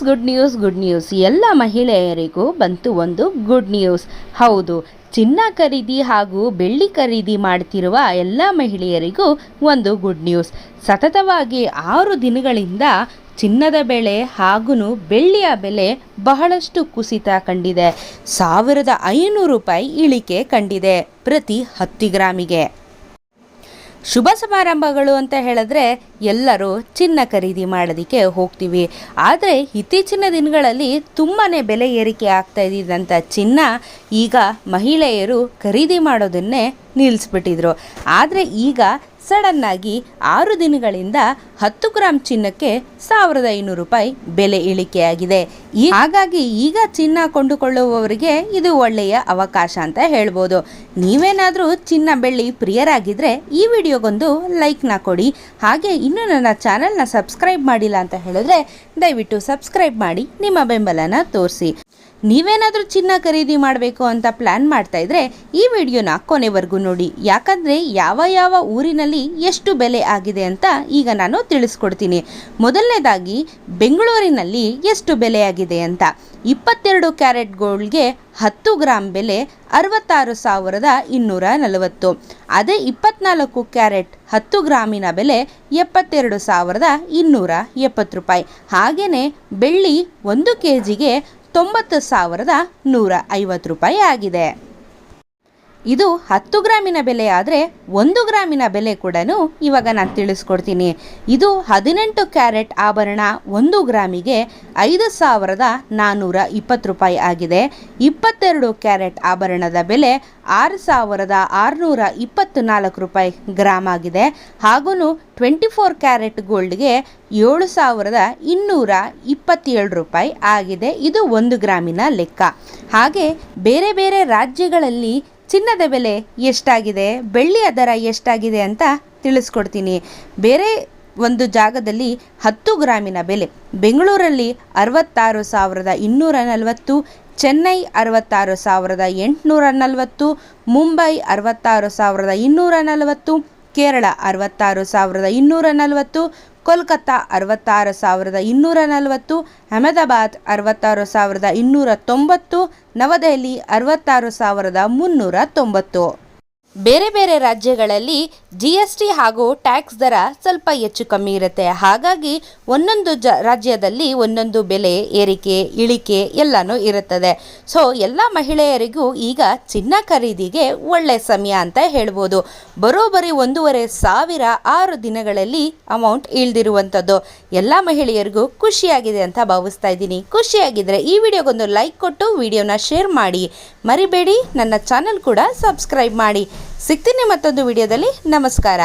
News, good news good news. ಎಲ್ಲ ಮಹಿಳೆಯರಿಗೂ ಬಂತು ಒಂದು ಗುಡ್ ನ್ಯೂಸ್. ಹೌದು, ಚಿನ್ನ ಖರೀದಿ ಹಾಗೂ ಬೆಳ್ಳಿ ಖರೀದಿ ಮಾಡ್ತಿರುವ ಎಲ್ಲ ಮಹಿಳೆಯರಿಗೂ ಒಂದು ಗುಡ್ ನ್ಯೂಸ್. ಸತತವಾಗಿ ಆರು ದಿನಗಳಿಂದ ಚಿನ್ನದ ಬೆಲೆ ಹಾಗೂ ಬೆಳ್ಳಿಯ ಬೆಲೆ ಬಹಳಷ್ಟು ಕುಸಿತ ಕಂಡಿದೆ. ಸಾವಿರದ ಐನೂರು ರೂಪಾಯಿ ಇಳಿಕೆ ಕಂಡಿದೆ ಪ್ರತಿ ಹತ್ತು ಗ್ರಾಮಿಗೆ. ಶುಭ ಸಮಾರಂಭಗಳು ಅಂತ ಹೇಳಿದ್ರೆ ಎಲ್ಲರೂ ಚಿನ್ನ ಖರೀದಿ ಮಾಡೋದಕ್ಕೆ ಹೋಗ್ತೀವಿ. ಆದರೆ ಇತ್ತೀಚಿನ ದಿನಗಳಲ್ಲಿ ತುಂಬಾ ಬೆಲೆ ಏರಿಕೆ ಆಗ್ತಾ ಇದ್ದಿದ್ದಂಥ ಚಿನ್ನ ಈಗ ಮಹಿಳೆಯರು ಖರೀದಿ ಮಾಡೋದನ್ನೇ ನಿಲ್ಲಿಸ್ಬಿಟ್ಟಿದ್ರು ಆದರೆ ಈಗ ಸಡನ್ನಾಗಿ ಆರು ದಿನಗಳಿಂದ ಹತ್ತು ಗ್ರಾಮ್ ಚಿನ್ನಕ್ಕೆ ಸಾವಿರದ ಐನೂರು ರೂಪಾಯಿ ಬೆಲೆ ಇಳಿಕೆಯಾಗಿದೆ. ಹಾಗಾಗಿ ಈಗ ಚಿನ್ನ ಕೊಂಡುಕೊಳ್ಳುವವರಿಗೆ ಇದು ಒಳ್ಳೆಯ ಅವಕಾಶ ಅಂತ ಹೇಳ್ಬೋದು. ನೀವೇನಾದರೂ ಚಿನ್ನ ಬೆಳ್ಳಿ ಪ್ರಿಯರಾಗಿದ್ದರೆ ಈ ವಿಡಿಯೋಗೊಂದು ಲೈಕ್ನ ಕೊಡಿ. ಹಾಗೆ ಇನ್ನೂ ನನ್ನ ಚಾನಲ್ನ ಸಬ್ಸ್ಕ್ರೈಬ್ ಮಾಡಿಲ್ಲ ಅಂತ ಹೇಳಿದ್ರೆ ದಯವಿಟ್ಟು ಸಬ್ಸ್ಕ್ರೈಬ್ ಮಾಡಿ, ನಿಮ್ಮ ಬೆಂಬಲನ ತೋರಿಸಿ. ನೀವೇನಾದರೂ ಚಿನ್ನ ಖರೀದಿ ಮಾಡಬೇಕು ಅಂತ ಪ್ಲ್ಯಾನ್ ಮಾಡ್ತಾ ಇದ್ರೆ ಈ ವಿಡಿಯೋನ ಕೊನೆವರೆಗೂ ನೋಡಿ. ಯಾಕಂದರೆ ಯಾವ ಯಾವ ಊರಿನಲ್ಲಿ ಎಷ್ಟು ಬೆಲೆ ಆಗಿದೆ ಅಂತ ಈಗ ನಾನು ತಿಳಿಸ್ಕೊಡ್ತೀನಿ. ಮೊದಲನೇದಾಗಿ, ಬೆಂಗಳೂರಿನಲ್ಲಿ ಎಷ್ಟು ಬೆಲೆ ಆಗಿದೆ ಅಂತ. ಇಪ್ಪತ್ತೆರಡು ಕ್ಯಾರೆಟ್ ಗೋಲ್ಡ್ಗೆ ಹತ್ತು ಗ್ರಾಮ್ ಬೆಲೆ ಅರವತ್ತಾರು ಸಾವಿರದ ಇನ್ನೂರ ನಲವತ್ತು. ಅದೇ ಇಪ್ಪತ್ನಾಲ್ಕು ಕ್ಯಾರೆಟ್ ಹತ್ತು ಗ್ರಾಮಿನ ಬೆಲೆ ಎಪ್ಪತ್ತೆರಡು ಸಾವಿರದ ಇನ್ನೂರ ಎಪ್ಪತ್ತು ರೂಪಾಯಿ. ಹಾಗೆಯೇ ಬೆಳ್ಳಿ ಒಂದು ಕೆ ಜಿಗೆ ತೊಂಬತ್ತು ಸಾವಿರದ ನೂರ ಐವತ್ತು ರೂಪಾಯಿ ಆಗಿದೆ. ಇದು ಹತ್ತು ಗ್ರಾಮಿನ ಬೆಲೆ ಆದರೆ ಒಂದು ಗ್ರಾಮಿನ ಬೆಲೆ ಕೂಡ ಇವಾಗ ನಾನು ತಿಳಿಸ್ಕೊಡ್ತೀನಿ. ಇದು ಹದಿನೆಂಟು ಕ್ಯಾರೆಟ್ ಆಭರಣ ಒಂದು ಗ್ರಾಮಿಗೆ ಐದು ಸಾವಿರದ ನಾನ್ನೂರ ಇಪ್ಪತ್ತು ರೂಪಾಯಿ ಆಗಿದೆ. ಇಪ್ಪತ್ತೆರಡು ಕ್ಯಾರೆಟ್ ಆಭರಣದ ಬೆಲೆ ಆರು ಸಾವಿರದ ಆರುನೂರ ಇಪ್ಪತ್ತು ನಾಲ್ಕು ರೂಪಾಯಿ ಗ್ರಾಮ್ ಆಗಿದೆ. ಹಾಗೂ ಟ್ವೆಂಟಿ ಫೋರ್ ಕ್ಯಾರೆಟ್ ಗೋಲ್ಡ್ಗೆ ಏಳು ಸಾವಿರದ ಇನ್ನೂರ ಇಪ್ಪತ್ತೇಳು ರೂಪಾಯಿ ಆಗಿದೆ. ಇದು ಒಂದು ಗ್ರಾಮಿನ ಲೆಕ್ಕ. ಹಾಗೆ ಬೇರೆ ಬೇರೆ ರಾಜ್ಯಗಳಲ್ಲಿ ಚಿನ್ನದ ಬೆಲೆ ಎಷ್ಟಾಗಿದೆ? ಬೆಳ್ಳಿಯ ದರ ಎಷ್ಟಾಗಿದೆ ಅಂತ ತಿಳಿಸ್ಕೊಡ್ತೀನಿ. ಬೇರೆ ಒಂದು ಜಾಗದಲ್ಲಿ ಹತ್ತು ಗ್ರಾಮಿನ ಬೆಲೆ. ಬೆಂಗಳೂರಲ್ಲಿ ಅರವತ್ತಾರು ಸಾವಿರದ ಇನ್ನೂರ ನಲವತ್ತು, ಚೆನ್ನೈ ಅರವತ್ತಾರು ಸಾವಿರದ ಎಂಟುನೂರ ನಲವತ್ತು, ಮುಂಬೈ ಅರವತ್ತಾರು ಸಾವಿರದ ಇನ್ನೂರ ನಲವತ್ತು, ಕೇರಳ ಅರವತ್ತಾರು ಸಾವಿರದ ಇನ್ನೂರ ನಲವತ್ತು, ಕೋಲ್ಕತ್ತಾ ಅರವತ್ತಾರು ಸಾವಿರದ ಇನ್ನೂರ ನಲವತ್ತು, ಅಹಮದಾಬಾದ್ ಅರವತ್ತಾರು ಸಾವಿರದ ಇನ್ನೂರ ತೊಂಬತ್ತು, ನವದೆಹಲಿ ಅರವತ್ತಾರು ಸಾವಿರದ ಮುನ್ನೂರ ತೊಂಬತ್ತು. ಬೇರೆ ಬೇರೆ ರಾಜ್ಯಗಳಲ್ಲಿ ಜಿ ಎಸ್ ಟಿ ಹಾಗೂ ಟ್ಯಾಕ್ಸ್ ದರ ಸ್ವಲ್ಪ ಹೆಚ್ಚು ಕಮ್ಮಿ ಇರುತ್ತೆ. ಹಾಗಾಗಿ ಒಂದೊಂದು ಜ, ರಾಜ್ಯದಲ್ಲಿ ಒಂದೊಂದು ಬೆಲೆ, ಏರಿಕೆ, ಇಳಿಕೆ ಎಲ್ಲನೂ ಇರುತ್ತದೆ. ಸೊ ಎಲ್ಲ ಮಹಿಳೆಯರಿಗೂ ಈಗ ಚಿನ್ನ ಖರೀದಿಗೆ ಒಳ್ಳೆ ಸಮಯ ಅಂತ ಹೇಳ್ಬೋದು. ಬರೋಬ್ಬರಿ ಒಂದೂವರೆ ಸಾವಿರ ಆರು ದಿನಗಳಲ್ಲಿ ಅಮೌಂಟ್ ಇಳ್ದಿರುವಂಥದ್ದು. ಎಲ್ಲ ಮಹಿಳೆಯರಿಗೂ ಖುಷಿಯಾಗಿದೆ ಅಂತ ಭಾವಿಸ್ತಾ ಇದ್ದೀನಿ. ಖುಷಿಯಾಗಿದ್ದರೆ ಈ ವಿಡಿಯೋಗೊಂದು ಲೈಕ್ ಕೊಟ್ಟು, ವಿಡಿಯೋನ ಶೇರ್ ಮಾಡಿ. ಮರಿಬೇಡಿ, ನನ್ನ ಚಾನಲ್ ಕೂಡ ಸಬ್ಸ್ಕ್ರೈಬ್ ಮಾಡಿ. ಸಿಗ್ತೀನಿ ಮತ್ತೊಂದು ವಿಡಿಯೋದಲ್ಲಿ. ನಮಸ್ಕಾರ.